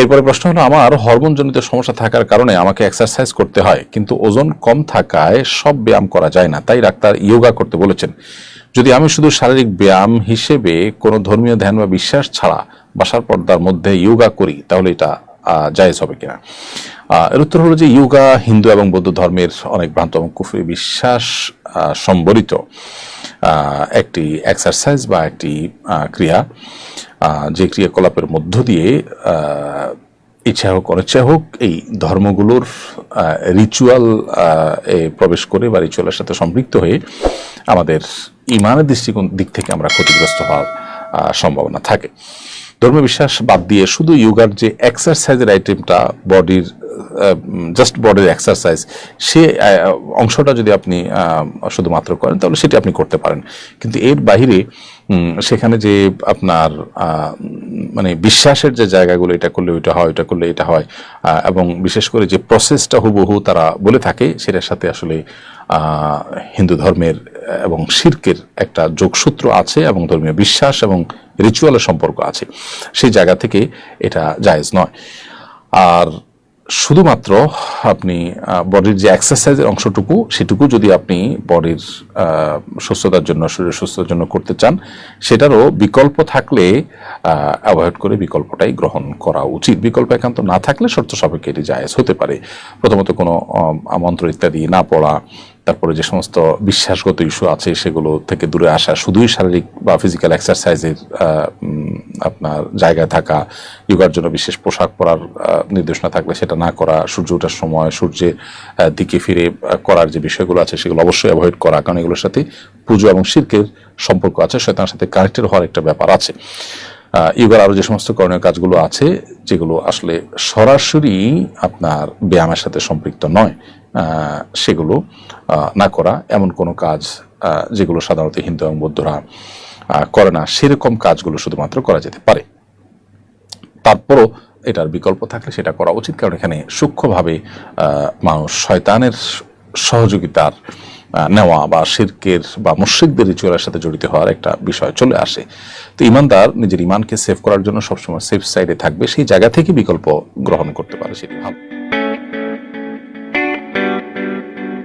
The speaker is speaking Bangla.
এরপরে প্রশ্ন হলো, আমার হরমোনজনিত সমস্যা থাকার কারণে আমাকে এক্সারসাইজ করতে হয়, কিন্তু ওজন কম থাকায় সব ব্যায়াম করা যায় না, তাই ডাক্তার ইয়োগা করতে বলেছেন। যদি আমি শুধু শারীরিক ব্যায়াম হিসেবে কোনো ধর্মীয় ধ্যান বা বিশ্বাস ছাড়া বাসার পর্দার মধ্যে ইয়োগা করি, তাহলে এটা জায়েজ হবে কিনা? এর উত্তর হলো যে ইয়োগা হিন্দু এবং বৌদ্ধ ধর্মের অনেক ভ্রান্ত এবং কুফরি বিশ্বাস সম্বলিত একটি এক্সারসাইজ বা একটি ক্রিয়া। যে ক্রিয়াকলাপের মধ্য দিয়ে ইচ্ছা হোক, অনিচ্ছা হোক, এই ধর্মগুলোর রিচুয়াল এ প্রবেশ করে বা রিচুয়ালের সাথে সম্পৃক্ত হয়ে আমাদের ইমানের দৃষ্টিকোণ দিক থেকে আমরা ক্ষতিগ্রস্ত হওয়ার সম্ভাবনা থাকে। ধর্মবিশ্বাস বাদ দিয়ে শুধু ইয়োগার যে এক্সারসাইজের আইটেমটা বডির জাস্ট বডির এক্সারসাইজ সে অংশটা যদি আপনি শুধুমাত্র করেন তাহলে সেটি আপনি করতে পারেন। কিন্তু এর উম, সেখানে যে আপনার মানে বিশ্বাসের যে জায়গাগুলো এটা করলে ওইটা হয় ওইটা করলে এটা হয় এবং বিশেষ করে যে প্রসেসটা হুবহু তারা বলে থাকে সেটার সাথে আসলে হিন্দু ধর্মের এবং শির্কের একটা যোগসূত্র আছে এবং ধর্মীয় বিশ্বাস এবং রিচুয়ালের সম্পর্ক আছে। সেই জায়গা থেকে এটা জায়েজ নয়। আর শুধুমাত্র আপনি বডির যে এক্সারসাইজের অংশটুকু, সেটুকু যদি আপনি বডির সুস্থতার জন্য, শরীরের সুস্থতার জন্য করতে চান, সেটারও বিকল্প থাকলে অ্যাভয়েড করে বিকল্পটাই গ্রহণ করা উচিত। বিকল্প একান্ত না থাকলে শর্ত সাপেক্ষে এটি জায়েজ হতে পারে। প্রথমত কোনো মন্ত্র ইত্যাদি না পড়া, তারপরে যে সমস্ত বিশ্বাসগত ইস্যু আছে, সেগুলো থেকে দূরে আসা, শুধুই শারীরিক বা ফিজিক্যাল এক্সারসাইজের আপনার জায়গায় থাকা যোগার জন্য বিশেষ পোশাক পরার নির্দেশনা থাকলে সেটা না করা, সূর্য ওঠার সময় সূর্যের দিকে ফিরে করার যে বিষয়গুলো আছে সেগুলো অবশ্যই অ্যাভয়েড করা, কারণ এগুলোর সাথে পুজো এবং শিল্পের সম্পর্ক আছে, শয়তানের সাথে কানেক্টেড হওয়ার একটা ব্যাপার আছে। ইউগার আরও যে সমস্ত করণীয় কাজগুলো আছে, যেগুলো আসলে সরাসরি আপনার ব্যায়ামের সাথে সম্পৃক্ত নয় সেগুলো না করা, এমন কোনো কাজ যেগুলো সাধারণত হিন্দু এবং বৌদ্ধরা করে না। সেরকম কাজগুলো শুধুমাত্র করা যেতে পারে। তারপরও এটার বিকল্প থাকলে সেটা করা উচিত, কারণ এখানে সূক্ষ্মভাবে মানুষ শয়তানের সহযোগিতার নেওয়া বা শিরকের বা মুশ্রিকদের রিচুয়ালের সাথে জড়িত হওয়ার একটা বিষয় চলে আসে। তো ইমানদার নিজের ইমানকে সেভ করার জন্য সবসময় সেফ সাইডে থাকবে। সেই জায়গা থেকে বিকল্প গ্রহণ করতে পারে সেটি ভালো।